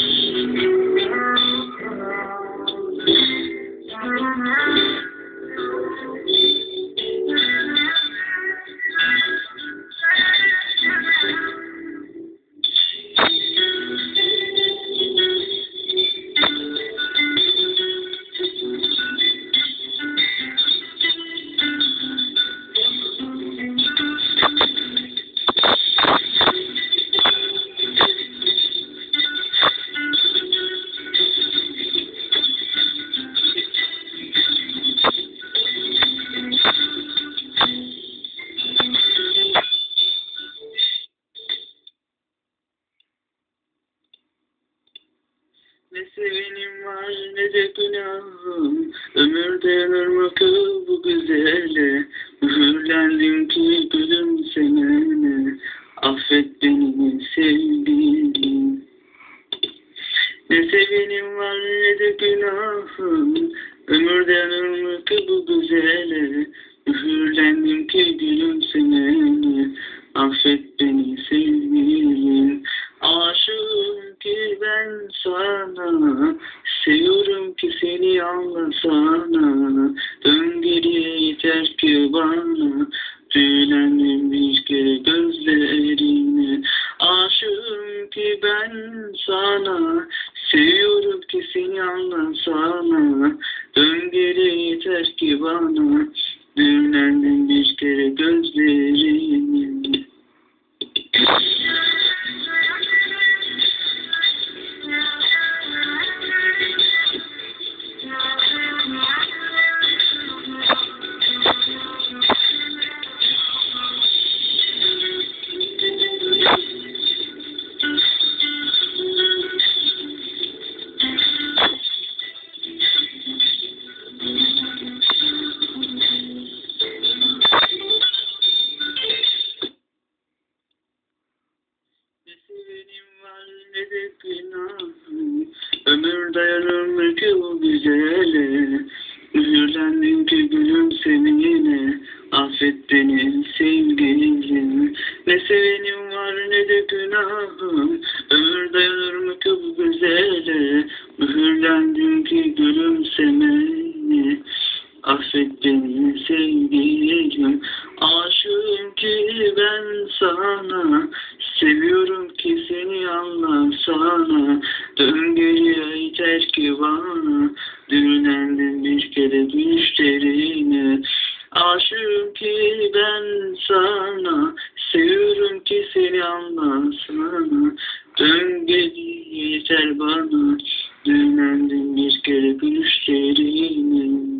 Thank you. Ne sevenim var ne de günahım. Ömür dayanır mı ki bu güzele? Mühürlendim ki gülümsemene Affet beni sevgilim. Ne sevenim var ne de günahım. Ömür dayanır mı ki bu güzele ki ben sana Seviyorum ki seni anlasana Dön geriye yeter ki bana Tüylendim bir kere gözlerine. Aşığım ki ben sana Seviyorum ki seni anlasana Dön geriye yeter ki bana Affet beni sevgilim Aşığım ki ben sana. Seviyorum ki seni anlasana Dön geriye yeter ki bana. Düğünlendim bir kere düşlerine. Aşığım ki ben sana. Seviyorum ki seni anlasana Dön geriye yeter bana. Düğünlendim bir kere gülüşlerine